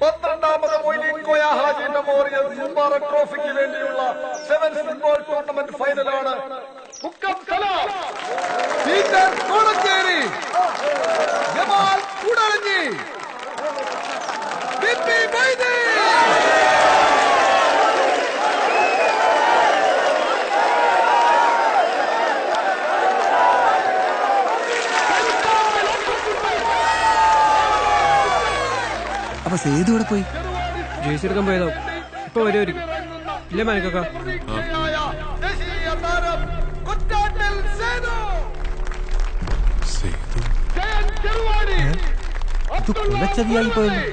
പന്ത്രണ്ടാമത് മൊയ്തീൻ കോയ ഹാജി മെമ്മോറിയൽ മുബാറക് ട്രോഫിക്ക് വേണ്ടിയുള്ള സെവൻസ് ഫുട്ബോൾ ടൂർണമെന്റ് ഫൈനലാണ്. ജമാൽ കൂടരഞ്ഞി അപ്പൊ സേതു ഇവിടെ പോയി? ജേഴ്സി എടുക്കാൻ പോയതോ. ഇപ്പൊ വരുമായിരിക്കും ഇല്ലേ മാനിക്കൊക്കെ ഇത് കുലച്ചതിയായി പോയല്ലോ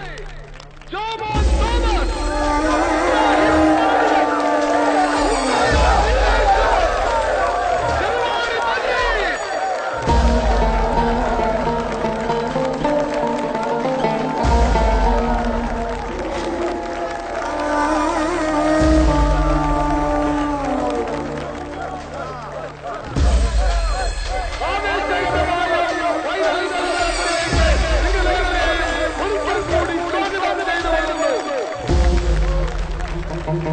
Let's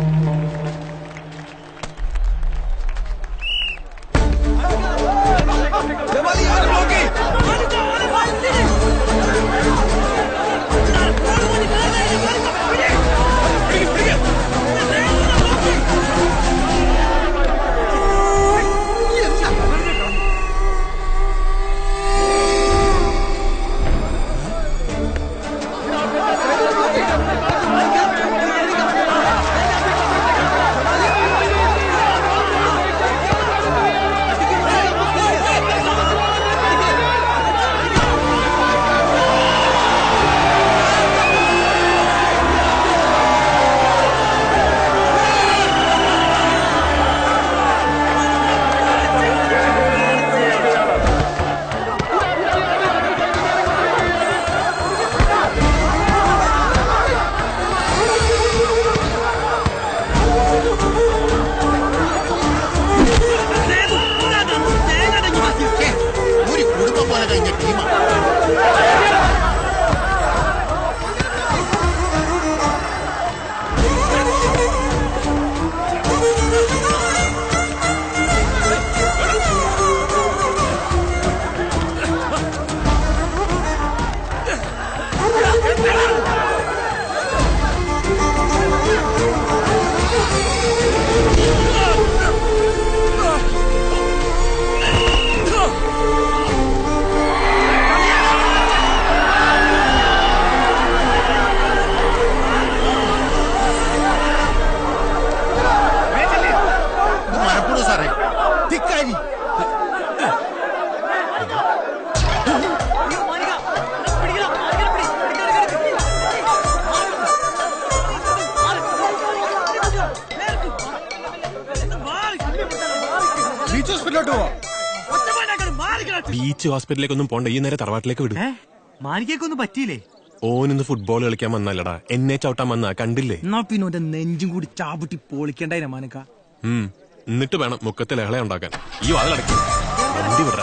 go. ബീച്ച് ഹോസ്പിറ്റലിലേക്ക് ഒന്നും ബീച്ച് ഹോസ്പിറ്റലിലേക്കൊന്നും പോണ്ട ഈ നേരെ തറവാട്ടിലേക്ക് വിടും. മാനിക്കൊന്നും പറ്റിയില്ലേ? ഓനൊന്ന് ഫുട്ബോൾ കളിക്കാൻ വന്നല്ലടാ. എന്നെ ചവിട്ടാൻ വന്നാ കണ്ടില്ലേ? എന്നാ പിന്നെ ഓന്റെ നെഞ്ചും കൂടി ചാപിട്ടി പൊളിക്കണ്ടായി മാനക്ക ഉം. എന്നിട്ട് വേണം മുക്കത്തിൽ ലഹള ഉണ്ടാക്കാൻ. ഈ വാതിലടക്കി വണ്ടി വിടറ